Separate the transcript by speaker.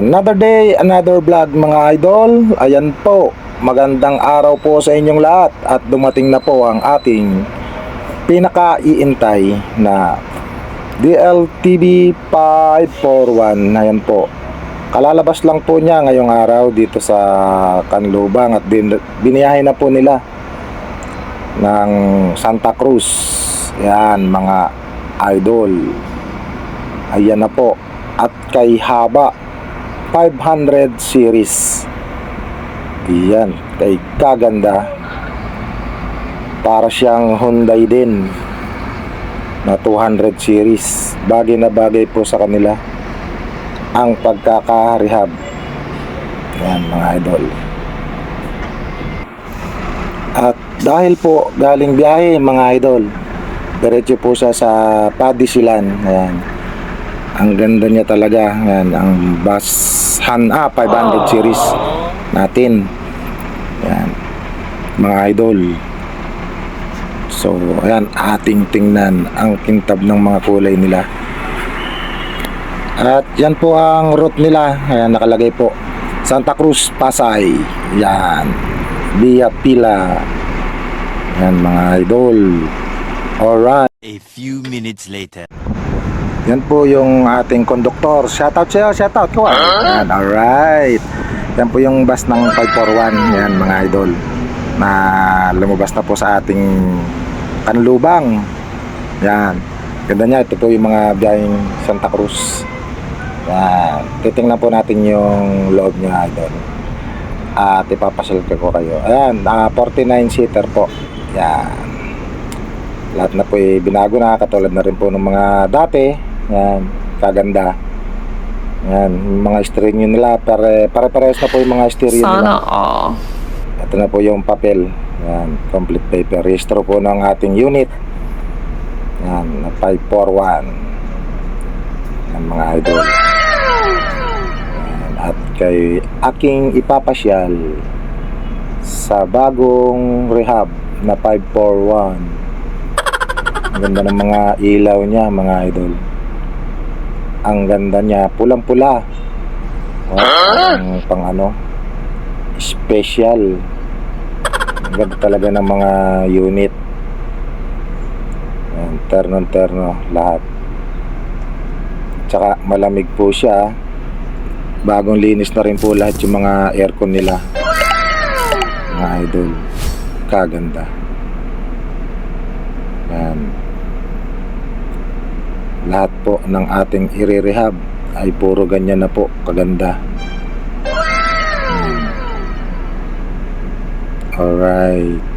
Speaker 1: Another day, another vlog mga idol. Ayan po, magandang araw po sa inyong lahat at dumating na po ang ating pinaka-iintay na DLTV 541. Ayan po. Kalalabas lang po niya ngayong araw dito sa Canlubang at bin, biniyahe na po nila ng Santa Cruz. Yan mga idol. Ayan na po. At kay Haba 500 series. Yan, kay kaganda. Para siyang Hyundai din na 200 series. Bagay na bagay po sa kanila ang pagkaka-rehab. Yan mga idol. At dahil po galing biyahe mga idol, diretso po siya sa Padisilan. Ayan. Ang ganda niya talaga. Ayan, ang bus Han A 500 series natin. Ayan. Mga idol. So, ayan, ating tingnan ang kintab ng mga kulay nila. At yan po ang route nila. Ayan, nakalagay po. Santa Cruz, Pasay. Yan. Via Pila. Yan mga idol. Alright.
Speaker 2: A few minutes later.
Speaker 1: Yan po yung ating konduktor. Shoutout sa'yo, shoutout ko. ah. Yan, alright. Yan po yung bus ng 541. Yan mga idol. Na lumabas na po sa ating kanlubang. Yan. Ganda niya. Ito po yung mga biyaheng Santa Cruz. Yan. Titingnan po natin yung loob niya idol. At ipapasyal ko kayo. Ayan, ah, 49 seater po. Yan lahat na po binago na katulad na rin po ng mga dati yan kaganda. Yan mga stereo nila pare pare parehas na po yung mga stereo
Speaker 3: Sana
Speaker 1: nila
Speaker 3: all.
Speaker 1: ito na po yung papel. Yan complete paper. Registro po ng ating unit. Yan na 541 yan mga idol. Yan, at kay aking ipapasyal sa bagong rehab na 541 ang ganda ng mga ilaw niya, mga idol. Ang ganda niya, pulang-pula. Oh, ang pang ano, special. Ang ganda talaga ng mga unit. Yan, terno-terno, lahat. Tsaka malamig po siya. Bagong linis na rin po lahat yung mga aircon nila. Mga idol. Kaganda. Yan. Lahat po ng ating i-rehab ay puro ganyan na po, kaganda. Alright.